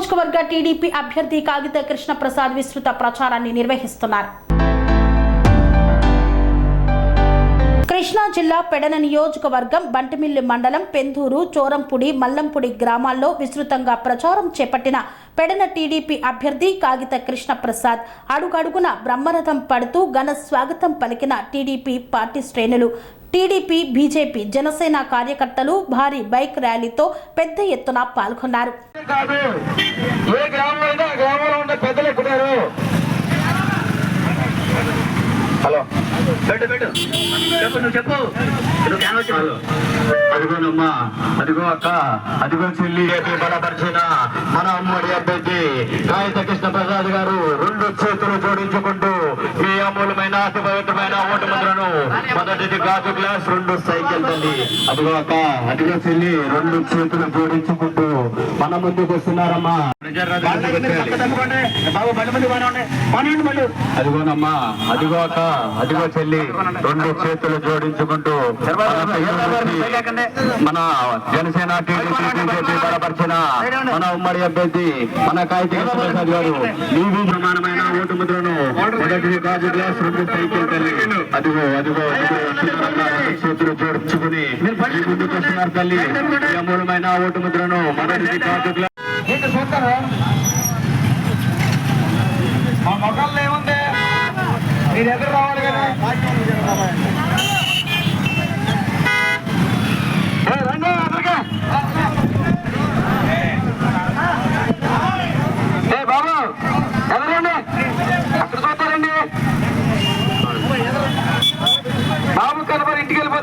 నియోజకవర్గ టీడీపీ అభ్యర్థి కాగిత కృష్ణ ప్రసాద్ విస్తృత ప్రచారాన్ని నిర్వహిస్తున్నారు. కృష్ణా జిల్లా పెడన నియోజకవర్గం బంటిమిల్లి మండలం పెందూరు చోరంపుడి మల్లంపుడి గ్రామాల్లో విస్తృతంగా ప్రచారం చేపట్టిన పెడన టీడీపీ అభ్యర్థి కాగిత కృష్ణ ప్రసాద్ అడుగడుగున బ్రహ్మరథం పడుతూ ఘన స్వాగతం పలికిన టీడీపీ పార్టీ శ్రేణులు టీడీపీ బీజేపీ జనసేన కార్యకర్తలు భారీ బైక్ ర్యాలీతో పెద్ద ఎత్తున పాల్గొన్నారు. హలో. పెట్టు పెట్టు. చెప్పు నువ్వు చెప్పు. నువ్వు క్యాన్ అదిగోనమ్మా అదిగో అక్క అదిగో చెల్లి. ఏపీ బలపరిచిన మన అమ్మడి అభ్యర్థి కాగిత కృష్ణ ప్రసాద్ గారు రెండు చేతులు జోడించుకుంటూ మీ అతిపవిత్రమైన ఓటు ముద్రను మొదటిది గాజు గ్లాస్ రెండు సైకిల్ తల్లి. అదిగో అక్క చెల్లి రెండు చేతులు జోడించుకుంటూ మన ముందుకు వస్తున్నారమ్మా. అదిగోనమ్మా అదిగో చెల్లి రెండు చేతులు జోడించుకుంటూ మన జనసేన టీడీపీ బీజేపీ బలపరిచిన మన ఉమ్మడి అభ్యర్థి మన ప్రసాద్ గారు. నీవి ఓటు ముద్రను మొదటి గాజు గ్లాస్ రెండు సైకిల్ తల్లి. అదిగో అదిగో చేతులు జోడించుకుని మీ ముందుకు వస్తున్నారు తల్లి అమూలమైన ఓటు ముద్రను మొదటి గాజు మా మొక్కల్లో ఏముంది? మీరు ఎదురు రావాలి కదా?